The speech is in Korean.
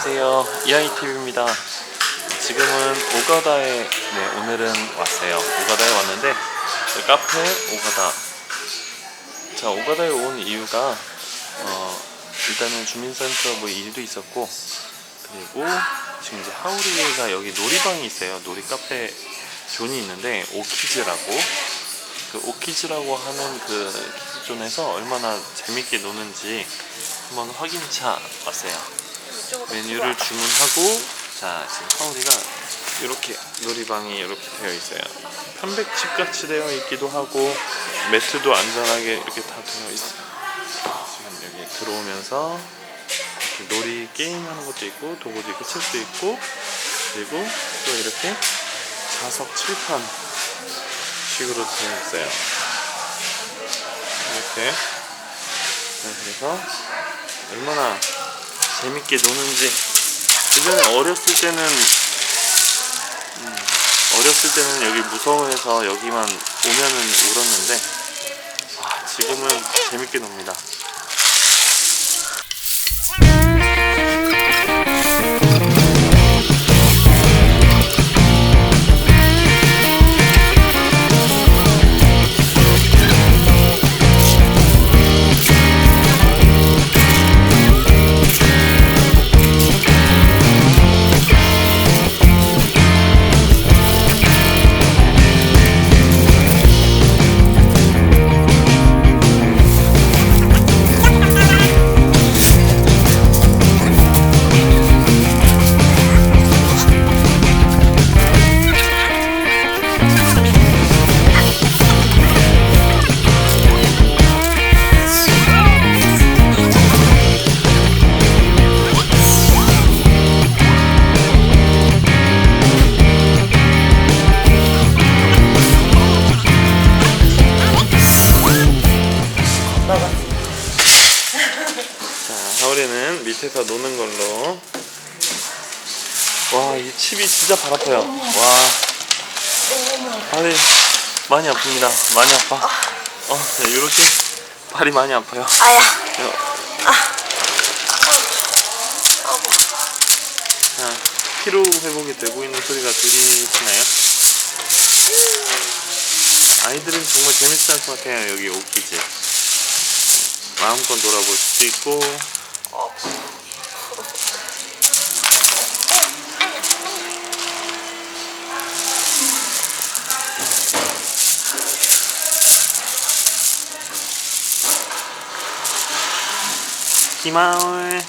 안녕하세요. 이아이TV입니다. 지금은 오가다에, 네, 오늘은 왔어요. 오가다에 왔는데, 그 카페 오가다. 자, 오가다에 온 이유가, 어, 일단은 주민센터 뭐 일도 있었고, 그리고 지금 이제 하우리가 여기 놀이방이 있어요. 놀이 카페 존이 있는데, 오키즈라고. 그 오키즈라고 하는 그 키즈존에서 얼마나 재밌게 노는지 한번 확인차 왔어요. 메뉴를 주문하고 자 지금 하울이가 이렇게 놀이방이 이렇게 되어 있어요. 편백집 같이 되어 있기도 하고 매트도 안전하게 이렇게 다 되어 있어요. 지금 여기 들어오면서 놀이 게임 하는 것도 있고 도구도 있고 책도 있고 그리고 또 이렇게 자석 칠판 식으로 되어 있어요. 이렇게 네, 그래서 얼마나 재밌게 노는지 예전에 어렸을 때는 음, 어렸을 때는 여기 무서워해서 여기만 오면은 울었는데 아, 지금은 재밌게 놉니다. 자, 하울이는 밑에서 노는 걸로. 와, 이 칩이 진짜 발 아파요. 와. 발이 많이 아픕니다. 많이 아파. 어, 네, 이렇게 발이 많이 아파요. 아야. 어. 자, 피로 회복이 되고 있는 소리가 들리시나요? 아이들은 정말 재밌을 것 같아요. 여기 오키즈. 마음껏 놀아볼 수도 있고. 희마울